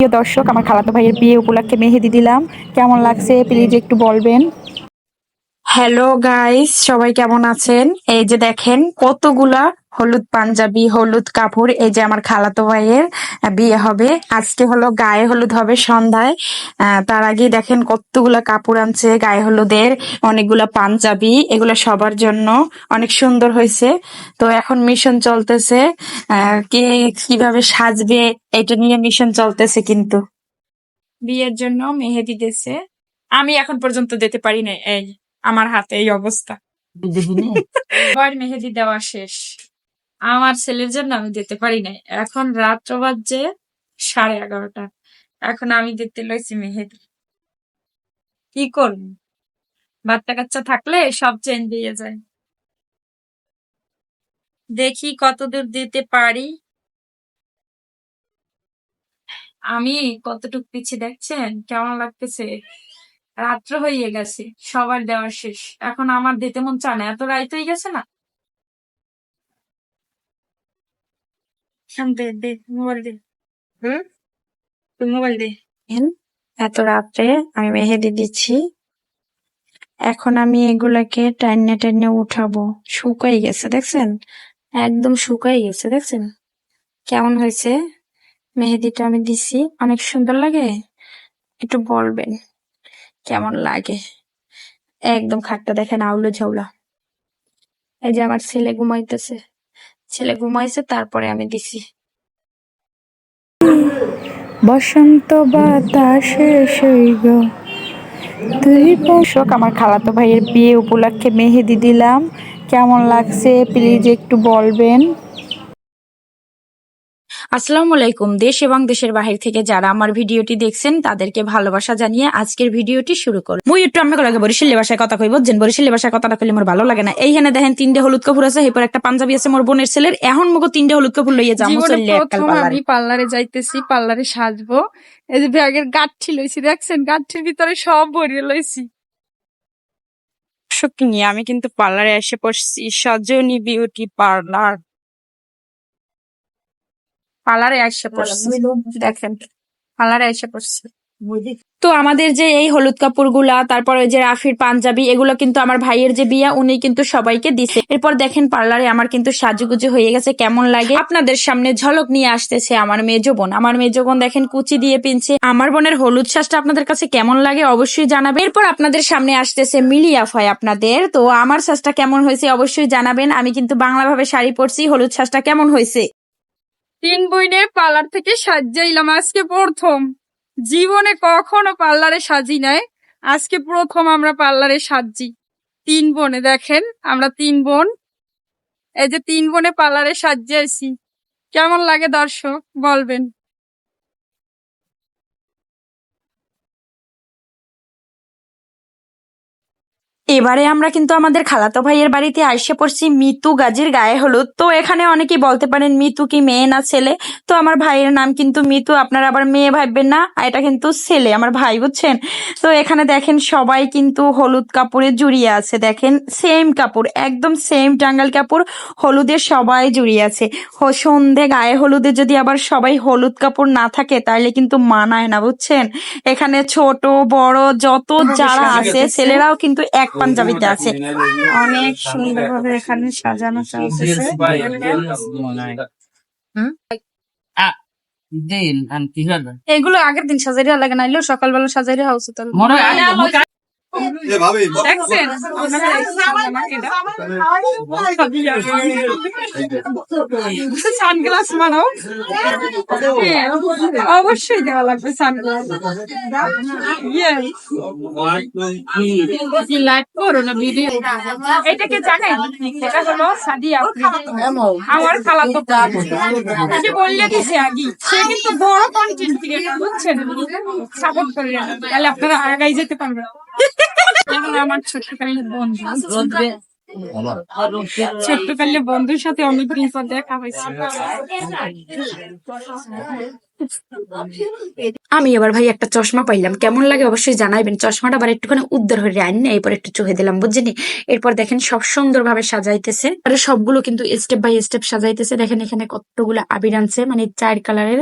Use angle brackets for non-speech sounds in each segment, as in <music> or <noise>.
প্রিয় দর্শক আমার খালাতো ভাইয়ের বিয়ে উপলক্ষে মেহেদি দিলাম। কেমন লাগছে? প্লিজ একটু বলবেন। হ্যালো গাইস সবাই কেমন আছেন? এই যে দেখেন, কতগুলা হলুদ পাঞ্জাবি, হলুদ কাপড়, এই যে আমার খালাতো ভাইয়ের বিয়ে হবে। আজকে হলো গায়ে হলুদ হবে সন্ধ্যায়। তার আগে দেখেন কতগুলা কাপড় আনছে গায়ে হলুদের, অনেকগুলা পাঞ্জাবি, এগুলো সবার জন্য অনেক সুন্দর হয়েছে। তো এখন মিশন চলতেছে। কে কীভাবে সাজবে, এটা নিয়ে মিশন চলতেছে কিন্তু। বিয়ের জন্য মেহেদি দিয়েছে। আমি এখন পর্যন্ত দিতে পারি না এই আমার হাতে এই অবস্থা। সবার <laughs> মেহেদি দেওয়া শেষ। আমার ছেলের জন্য আমি দিতে পারি নাই। এখন রাত্র বাজছে সাড়ে এগারোটা। এখন আমি দিতে লইছি মেহেদি। কি করব? বাচ্চা কাচ্চা থাকলে সব চেঞ্জ দিয়ে যায়। দেখি কতদূর দিতে পারি। আমি কতটুক পিছিয়ে দেখছেন? কেমন লাগতেছে? রাত্র হয়ে গেছে সবার দেওয়া শেষ। এখন আমার দিতে মন চায় না এত রাইত হয়ে গেছে না? দে দে মোবাইল দে। হুম? তুই মোবাইল দে। এত রাত্রে আমি মেহেদি দিচ্ছি। এখন আমি এগুলাকে টাইনে টাইনে উঠাবো। শুকাই গেছে দেখছেন? একদম শুকাই গেছে দেখছেন? কেমন হয়েছে? মেহেদিটা আমি দিছি। অনেক সুন্দর লাগে? একটু বলবেন। কেমন লাগে? একদম খাটটা দেখেন আউলো ঝাউলা। এই যে আমার ছেলে ঘুমাইতেছে। ছেলে ঘুমাইছে তারপরে আমি দিছি। বসন্ত বাতাসে তুই আমার খালাতো ভাইয়ের বিয়ে উপলক্ষে মেহেদি দিলাম। কেমন লাগছে? প্লিজ একটু বলবেন। আসসালামু আলাইকুম। দেশ এবং দেশের বাহির থেকে যারা আমার ভিডিওটি দেখছেন তাদেরকে ভালোবাসা জানিয়ে আজকের ভিডিওটি শুরু করব। মুই একটু আমাকে লাগে বরিশালী ভাষায় কথা কইব। যেন বরিশালী ভাষায় কথাটা কইলে মোর ভালো লাগে না। এইখানে দেখেন তিনটে হলুদ কাপড় আছে এরপর একটা পাঞ্জাবি আছে মোর বোনের ছেলের। এখন মগো তিনটে হলুদ কাপড় লইয়া যাব চললে এককাল আমি পার্লারে যাইতেছি পার্লারে সাজবো। এই যে ব্যাগের গাঠি লইছি দেখছেন? গাঠির ভিতরে সব ভরিয়ে লইছি। নিয়ে আমি কিন্তু পার্লারে এসে পড়ছি সজনী বিউটি পার্লার। পার্লারে এসে পড়ছি। দেখেন পার্লারে এসে পড়ছি। তো আমাদের যে এই হলুদ কাপড়গুলা তারপর ওই যে রাফির পাঞ্জাবি এগুলো কিন্তু আমার ভাইয়ের যে বিয়া উনি কিন্তু সবাইকে দিছে। এরপর দেখেন পার্লারে আমার কিন্তু সাজুগুজু হয়ে গেছে কেমন লাগে? আপনাদের সামনে ঝলক নিয়ে আসতেছে আমার মেজ বোন। আমার মেজ বোন দেখেন কুচি দিয়ে পিনছে। আমার বোনের হলুদ শ্বাসটা আপনাদের কাছে কেমন লাগে অবশ্যই জানাবেন। এরপর আপনাদের সামনে আসতেছে মিলিয়া হয় আপনাদের। তো আমার শ্বাসটা কেমন হয়েছে অবশ্যই জানাবেন। আমি কিন্তু বাংলা ভাবে শাড়ি পরছি হলুদ শ্বাসটা কেমন হয়েছে? তিন বইনে পার্লার থেকে সাজাইলাম, আজকে প্রথম। জীবনে কখনো পার্লারে সাজি নাই, আজকে প্রথম আমরা পার্লারে সাজি। তিন বোনে দেখেন, আমরা তিন বোন। এই যে তিন বোনে পার্লারে সাজিয়েছি। কেমন লাগে দর্শক, বলবেন। এবারে আমরা কিন্তু আমাদের খালাতো ভাইয়ের বাড়িতে আইসে পড়ছি মিতু গাজীর গায়ে হলুদ। তো এখানে অনেকেই বলতে পারেন মিতু কি মেয়ে না ছেলে? তো আমার ভাইয়ের নাম কিন্তু মিতু আপনারা আবার মেয়ে ভাববেন না এটা কিন্তু ছেলে আমার ভাই বুঝছেন? তো এখানে দেখেন সবাই কিন্তু হলুদ কাপড়ে জুড়িয়ে আছে। দেখেন সেম কাপড় একদম সেম টাঙ্গাল কাপড় হলুদের সবাই জুড়িয়ে আছে। সন্ধে গায়ে হলুদে যদি আবার সবাই হলুদ কাপড় না থাকে তাহলে কিন্তু মানায় না বুঝছেন? এখানে ছোট বড় যত যারা আছে ছেলেরাও কিন্তু এক পাঞ্জাবিতে আছে। অনেক সুন্দরভাবে এখানে সাজানো আর এগুলো আগের দিন সাজাইয়া লাগে না সকালবেলা সাজাইয়া হাউস তাহলে সানগ্লাস মানো হ্যাঁ, অবশ্যই দেওয়া লাগবে সানগ্লাস লাইট করো না ভিডিও। এটাকে জানেন? এটা হলো সাদিয়া। আমার খালাতো যে বললে দিছে আগে সে কিন্তু বড় কন্টেন্ট ক্রিয়েটর বুঝছেন? সাপোর্ট করে। তাহলে আপনারা আগাই যেতে পারবেন। আমার ছোট্টকালের বন্ধু। ছোট্টকালের বন্ধুর সাথে অনেকদিন পর দেখা হয়েছে। আমি এবার ভাই একটা চশমা পাইলাম। কেমন লাগে অবশ্যই জানাইবেন। চশমাটা আবার একটুখানি উদ্ধার হয়ে আইন না, এরপর একটু চোখে দিলাম, বুঝছেন এরপর দেখেন সব সুন্দরভাবে সাজাইতেছে। আর সবগুলো কিন্তু স্টেপ বাই স্টেপ সাজাইতেছে। দেখেন এখানে কতগুলো আবির আনছে মানে চার কালারের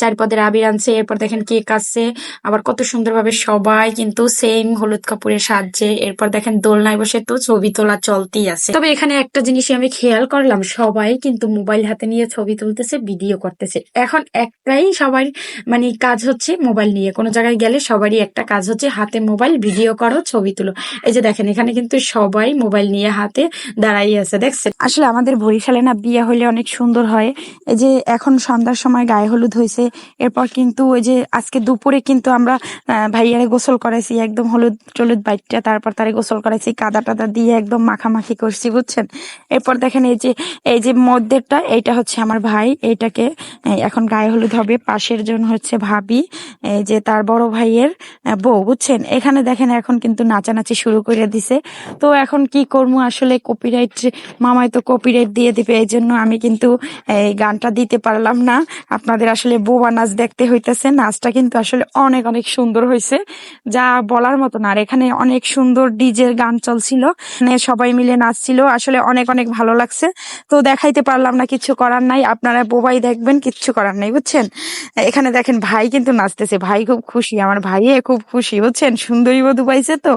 চার পদের আবির আনছে। এরপর দেখেন কেক আসছে আবার কত সুন্দরভাবে সবাই কিন্তু সেম হলুদ কাপড়ে সাজছে। এরপর দেখেন দোলনায় বসে তো ছবি তোলা চলতেই আছে। তবে এখানে একটা জিনিসই আমি খেয়াল করলাম, সবাই কিন্তু মোবাইল হাতে নিয়ে ছবি তুলতেছে ভিডিও করতেছে। এখন একটাই সবাই মানে কাজ হচ্ছে মোবাইল নিয়ে। কোনো জায়গায় গেলে সবারই একটা কাজ হচ্ছে হাতে মোবাইল, ভিডিও করো, ছবি তুলো। এই যে দেখেন, এখানে কিন্তু সবাই মোবাইল নিয়ে হাতে দাঁড়াই আছে, দেখছেন? আসলে আমাদের বরিশালে না বিয়ে হলে অনেক সুন্দর হয়। এই যে এখন সন্ধ্যার সময় গায়ে হলুদ হয়েছে, এরপর কিন্তু ওই যে আজকে দুপুরে কিন্তু আমরা ভাইয়ারে গোসল করাইছি, একদম হলুদ টলুদ বাইকটা তারপর তারে গোসল করাইছি, কাদা টাদা দিয়ে একদম মাখামাখি করছি, বুঝছেন? এরপর দেখেন এই যে এই যে মধ্যেরটা, এইটা হচ্ছে আমার ভাই, এইটাকে এখন গায়ে হলুদ হবে। পাশের জন হচ্ছে ভাবি যে তার বড় ভাইয়ের বউ, বুঝছেন? এখানে দেখেন এখন কিন্তু নাচানাচি শুরু করে দিছে। তো এখন কি করব? আসলে কপিরাইট মামাই তো কপিরাইট দিয়ে দিবে এই জন্য আমি কিন্তু এই গানটা দিতে পারলাম না। আপনাদের আসলে বোবা নাচ দেখতে হইতেছে, নাচটা কিন্তু আসলে অনেক অনেক সুন্দর হয়েছে যা বলার মতো না আর এখানে অনেক সুন্দর ডিজের গান চলছিল। সবাই মিলে নাচছিল, আসলে অনেক অনেক ভালো লাগছে। তো দেখাইতে পারলাম না, কিছু করার নাই। আপনারা বোবাই দেখবেন, কিচ্ছু করার নাই, বুঝছেন? এখানে দেখেন ভাই কিন্তু নাচতেছে। ভাই খুব খুশি, আমার ভাইয়ে খুব খুশি, বুঝছেন? সুন্দরী বধু পাইছে তো?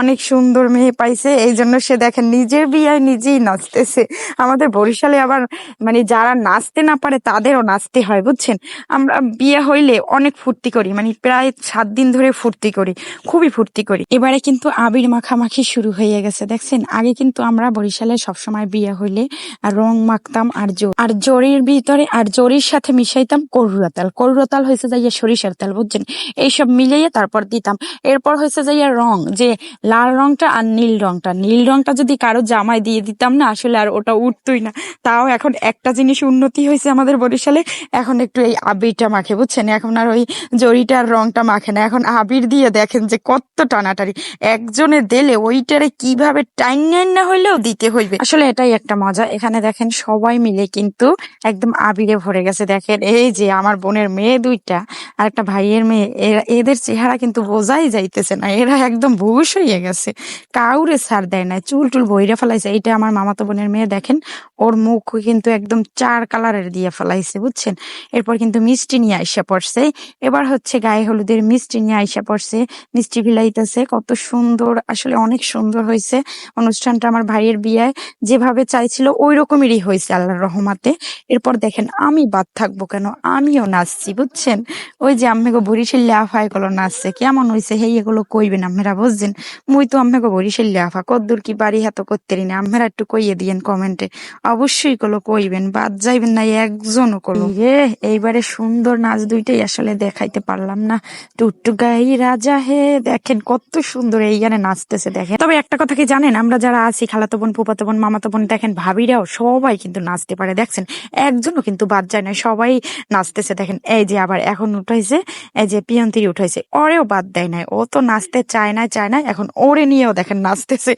অনেক সুন্দর মেয়ে পাইছে এই জন্য সে দেখেন নিজের বিয়ায় নিজেই নাচতেছে। আমাদের বরিশালে আবার মানে যারা নাচতে না পারে তাদেরও নাচতে হয়, বুঝছেন? আমরা বিয়ে হইলে অনেক ফুর্তি করি মানে প্রায় সাত দিন ধরে ফুর্তি করি, খুবই ফুর্তি করি। এবারে কিন্তু আবির মাখামাখি শুরু হয়ে গেছে, দেখছেন? আগে কিন্তু আমরা বরিশালে সবসময় বিয়ে হইলে রং মাখতাম আর জোর আর জরির ভিতরে আর জরির সাথে মিশাইতাম করুরা তেল। করুরা তেল হয়েছে যাইয়া সরিষার তেল, বুঝছেন? এইসব মিলাইয়া তারপর দিতাম। এরপর হয়েছে যাইয়া রং, যে লাল রংটা আর নীল রংটা। নীল রংটা যদি কারও জামায় দিয়ে দিতাম না, আসলে আর ওটা উঠতই না। তাও এখন একটা জিনিস উন্নতি হয়েছে আমাদের বরিশালে, এখন একটু এই আবিরটা মাখে, বুঝছেন? এখন আর ওই জরিটার রংটা মাখে না। এখন আবির দিয়ে দেখেন যে কত টানাটারি একজনে দিলে ওইটারে কীভাবে টাইন না হইলেও দিতে হইবে। আসলে এটাই একটা মজা। এখানে দেখেন সবাই মিলে কিন্তু একদম আবিরে ভরে গেছে। দেখেন এই যে আমার বোনের মেয়ে দুইটা, আর একটা ভাইয়ের মেয়ে। এরা- এদের চেহারা কিন্তু বোঝাই যাইতেছে না। এরা একদম ভুষ হয়ে গেছে। কাউরে ছাড় দেয় না চুল টুল বইরা ফেলাইছে। এইটা আমার মামাতো বোনের মেয়ে, দেখেন? ওর মুখ কিন্তু একদম চার কালারের দিয়ে ফেলাইছে, বুঝছেন? এরপর কিন্তু মিষ্টি নিয়ে আইসা পড়ছে। এবার হচ্ছে গায়ে হলুদের মিষ্টি নিয়ে আইসা পড়ছে। মিষ্টি বিলাইতেছে কত সুন্দর, আসলে অনেক সুন্দর হয়েছে অনুষ্ঠানটা আমার ভাইয়ের বিয়ে যেভাবে চাইছিল ওই রকমেরই হয়েছে আল্লাহর রহমাতে। এরপর দেখেন, আমি বাদ থাকব কেন? আমিও নাচছি, বুঝছেন? ওই যে আম্মেগো বরিশাল্লে আফা এগুলো নাচছে, কেমন হয়েছে হেই, এগুলো কইবেন আম্মেরা, বুঝছেন? মুই তো আম্মেগো বরিশাল্লে আফা কদ্দুর কি বাড়ি হাত করতে না আম্মেরা একটু কইয়ে দিয়েন কমেন্টে। অবশ্যই গুলো কইবেন, বাদ যাইবেন না, একজনও কলো রে এইবারে সুন্দর নাচ দুইটাই আসলে দেখাইতে পারলাম না। টুট্টু গাই রাজা হে, দেখেন কত সুন্দর এই গানে নাচতেছে, দেখেন। তবে একটা কথা কি জানেন? আমরা যারা আছি, খালাতো বোন ফুপাতো বোন, মামাতো বোন, দেখেন ভাবিরাও সবাই কিন্তু নাচতে পারে, দেখছেন? একজনও কিন্তু বাদ যায় না, সবাই নাচতেছে দেখেন এই যে আবার এখন উঠাইছে এই যে পিয়ন্তিরি উঠাইছে ওরেও বাদ দেয় নাই ও তো নাচতে চায় না চায় না এখন ওরে নিয়েও দেখেন নাচতেছে।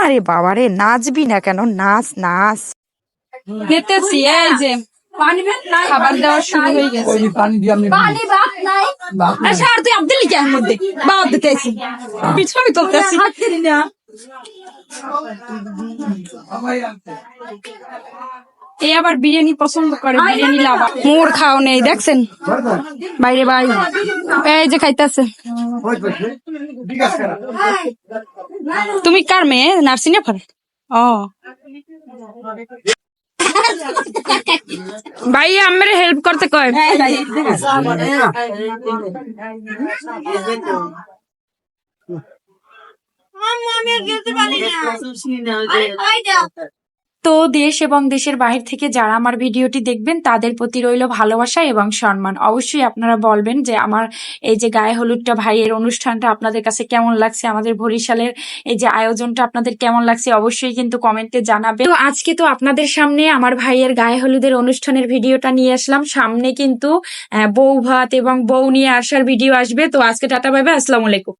আরে বাবারে নাচবি না কেন? নাচ নাচ। খেতেছি এই যে খাবার দেওয়া শুরু হয়ে গেছে। ওই পানি দিয়ে আপনি আচ্ছা আর তুই আব্দুল লিখে মধ্যে বাদ দিতেছি। পিছনে তুলতেছি এই আবার বিরিয়ানি পছন্দ করে বিরিয়ানি লাভা মোর খাও নেই দেখছেন? বাইরে বাই এই যে খাইতেছে। তুমি কার মেয়ে? নার্সিং এ পড়ে ও। ভাই আমার হেল্প করতে কয়। তো দেশ এবং দেশের বাহির থেকে যারা আমার ভিডিওটি দেখবেন, তাদের প্রতি রইল ভালোবাসা এবং সম্মান। অবশ্যই আপনারা বলবেন যে আমার এই যে গায়ে হলুদটা ভাইয়ের অনুষ্ঠানটা আপনাদের কাছে কেমন লাগছে, আমাদের বরিশালের এই যে আয়োজনটা আপনাদের কেমন লাগছে অবশ্যই কিন্তু কমেন্টে জানাবে তো আজকে তো আপনাদের সামনে আমার ভাইয়ের গায়ে হলুদের অনুষ্ঠানের ভিডিওটা নিয়ে আসলাম। সামনে কিন্তু বউ ভাত এবং বউ নিয়ে আসার ভিডিও আসবে। তো আজকে টাটা বাইবে আসসালামু আলাইকুম।